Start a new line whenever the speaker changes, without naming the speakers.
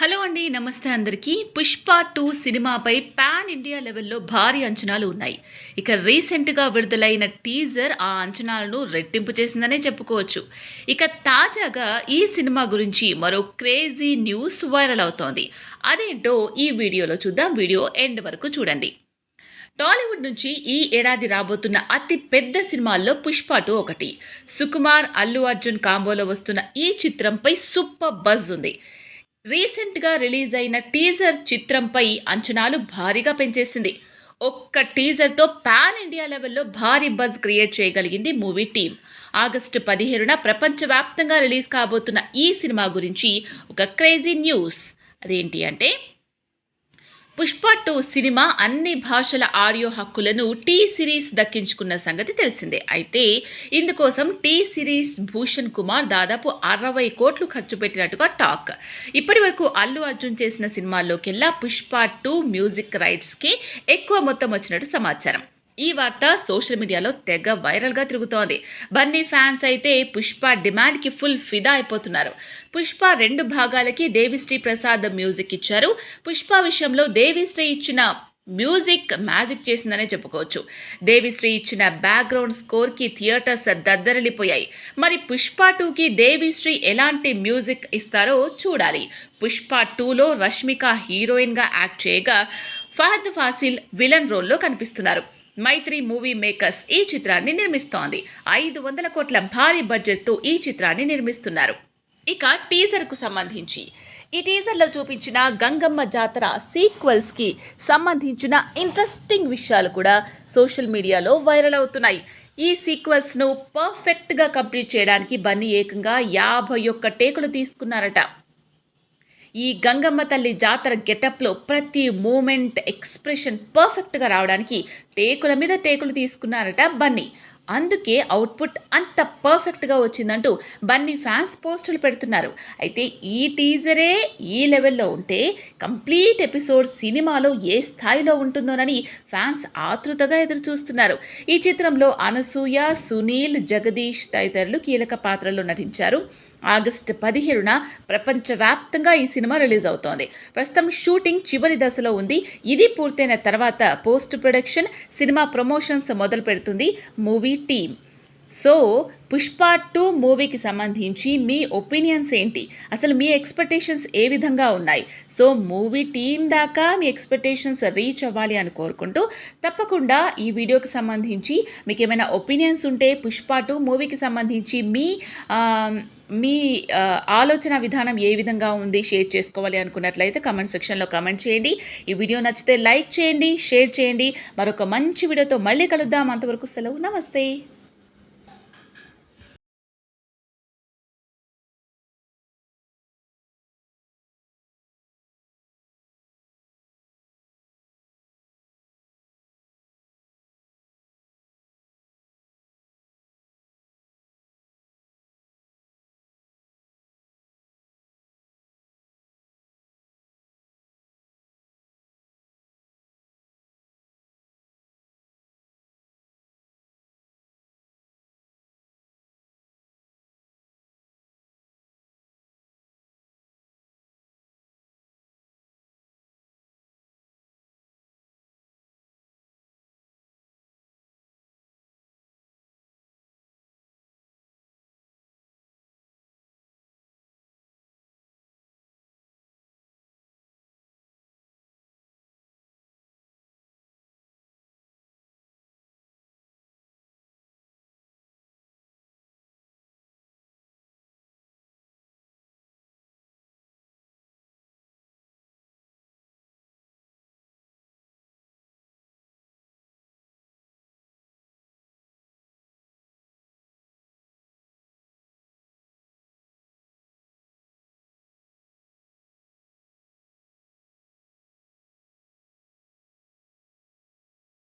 Hello అండి నమస్తే అందరికీ. పుష్ప టూ సినిమాపై పాన్ ఇండియా లెవెల్లో భారీ అంచనాలు ఉన్నాయి. ఇక రీసెంట్గా విడుదలైన టీజర్ ఆ అంచనాలను రెట్టింపు చేసిందనే చెప్పుకోవచ్చు. ఇక తాజాగా ఈ సినిమా గురించి మరో క్రేజీ న్యూస్ వైరల్ అవుతోంది. అదేంటో ఈ వీడియోలో చూద్దాం. వీడియో ఎండ్ వరకు చూడండి. టాలీవుడ్ నుంచి ఈ ఏడాది రాబోతున్న అతి పెద్ద సినిమాల్లో పుష్ప టూ ఒకటి. సుకుమార్ అల్లు అర్జున్ కాంబోలో వస్తున్న ఈ చిత్రంపై సూపర్ బజ్ ఉంది. రీసెంట్గా రిలీజ్ అయిన టీజర్ చిత్రంపై అంచనాలు భారీగా పెంచేసింది. ఒక్క టీజర్తో పాన్ ఇండియా లెవెల్లో భారీ బజ్ క్రియేట్ చేయగలిగింది మూవీ టీం ఆగస్టు పదిహేనున ప్రపంచవ్యాప్తంగా రిలీజ్ కాబోతున్న ఈ సినిమా గురించి ఒక క్రేజీ న్యూస్. అదేంటి అంటే పుష్ప టూ సినిమా అన్ని భాషల ఆడియో హక్కులను టీ సిరీస్ దక్కించుకున్న సంగతి తెలిసిందే. అయితే ఇందుకోసం టీ సిరీస్ భూషణ్ కుమార్ దాదాపు అరవై కోట్లు ఖర్చు పెట్టినట్టుగా టాక్. ఇప్పటి వరకు అల్లు అర్జున్ చేసిన సినిమాల్లోకెల్లా పుష్ప టూ మ్యూజిక్ రైట్స్కి ఎక్కువ మొత్తం వచ్చినట్టు సమాచారం. ఈ వార్త సోషల్ మీడియాలో తెగ వైరల్గా తిరుగుతోంది. బన్నీ ఫ్యాన్స్ అయితే పుష్ప డిమాండ్కి ఫుల్ ఫిదా అయిపోతున్నారు. పుష్ప రెండు భాగాలకి దేవిశ్రీ ప్రసాద్ మ్యూజిక్ ఇచ్చారు. పుష్ప విషయంలో దేవిశ్రీ ఇచ్చిన మ్యూజిక్ మ్యాజిక్ చేసిందనే చెప్పుకోవచ్చు. దేవిశ్రీ ఇచ్చిన బ్యాక్గ్రౌండ్ స్కోర్కి థియేటర్స్ దద్దరిల్లిపోయాయి. మరి పుష్ప టూకి దేవిశ్రీ ఎలాంటి మ్యూజిక్ ఇస్తారో చూడాలి. పుష్ప టూలో రష్మిక హీరోయిన్గా యాక్ట్ చేయగా ఫహద్ ఫాసిల్ విలన్ రోల్లో కనిపిస్తున్నారు. మైత్రి మూవీ మేకర్స్ ఈ చిత్రాన్ని నిర్మిస్తోంది. ఐదు వందల కోట్ల భారీ బడ్జెట్తో ఈ చిత్రాన్ని నిర్మిస్తున్నారు. ఇక టీజర్కు సంబంధించి. ఈ టీజర్లో చూపించిన గంగమ్మ జాతర సీక్వెల్స్కి సంబంధించిన ఇంట్రెస్టింగ్ విషయాలు కూడా సోషల్ మీడియాలో వైరల్ అవుతున్నాయి. ఈ సీక్వెల్స్ను పర్ఫెక్ట్గా కంప్లీట్ చేయడానికి బన్నీ ఏకంగా యాభై ఒక్క టేకులు తీసుకున్నారట. ఈ గంగమ్మ తల్లి జాతర గెటప్లో ప్రతి మూమెంట్ ఎక్స్ప్రెషన్ పర్ఫెక్ట్గా రావడానికి టేకుల మీద టేకులు తీసుకున్నారట బన్నీ. అందుకే అవుట్పుట్ అంత పర్ఫెక్ట్గా వచ్చిందంటూ బన్నీ ఫ్యాన్స్ పోస్టులు పెడుతున్నారు. అయితే ఈ టీజరే ఈ లెవెల్లో ఉంటే కంప్లీట్ ఎపిసోడ్ సినిమాలో ఏ స్థాయిలో ఉంటుందోనని ఫ్యాన్స్ ఆతృతగా ఎదురు చూస్తున్నారు ఈ చిత్రంలో అనసూయ సునీల్ జగదీష్ తదితరులు కీలక పాత్రల్లో నటించారు. ఆగస్టు పదిహేడున ప్రపంచవ్యాప్తంగా ఈ సినిమా రిలీజ్ అవుతోంది. ప్రస్తుతం షూటింగ్ చివరి దశలో ఉంది. ఇది పూర్తయిన తర్వాత పోస్ట్ ప్రొడక్షన్ సినిమా ప్రమోషన్స్ మొదలు పెడుతుంది movie team so Pushpa two మూవీకి సంబంధించి మీ ఒపీనియన్స్ ఏంటి? అసలు మీ ఎక్స్పెక్టేషన్స్ ఏ విధంగా ఉన్నాయి? సో మూవీ టీం దాకా మీ ఎక్స్పెక్టేషన్స్ రీచ్ అవ్వాలి అని కోరుకుంటూ తప్పకుండా ఈ వీడియోకి సంబంధించి మీకు ఏమైనా ఒపీనియన్స్ ఉంటే పుష్ప టూ మూవీకి సంబంధించి మీ మీ ఆలోచన విధానం ఏ విధంగా ఉంది షేర్ చేసుకోవాలి అనుకున్నట్లయితే కమెంట్ సెక్షన్లో కమెంట్ చేయండి. ఈ వీడియో నచ్చితే లైక్ చేయండి షేర్ చేయండి. మరొక మంచి వీడియోతో మళ్ళీ కలుద్దాం. అంతవరకు సెలవు. నమస్తే.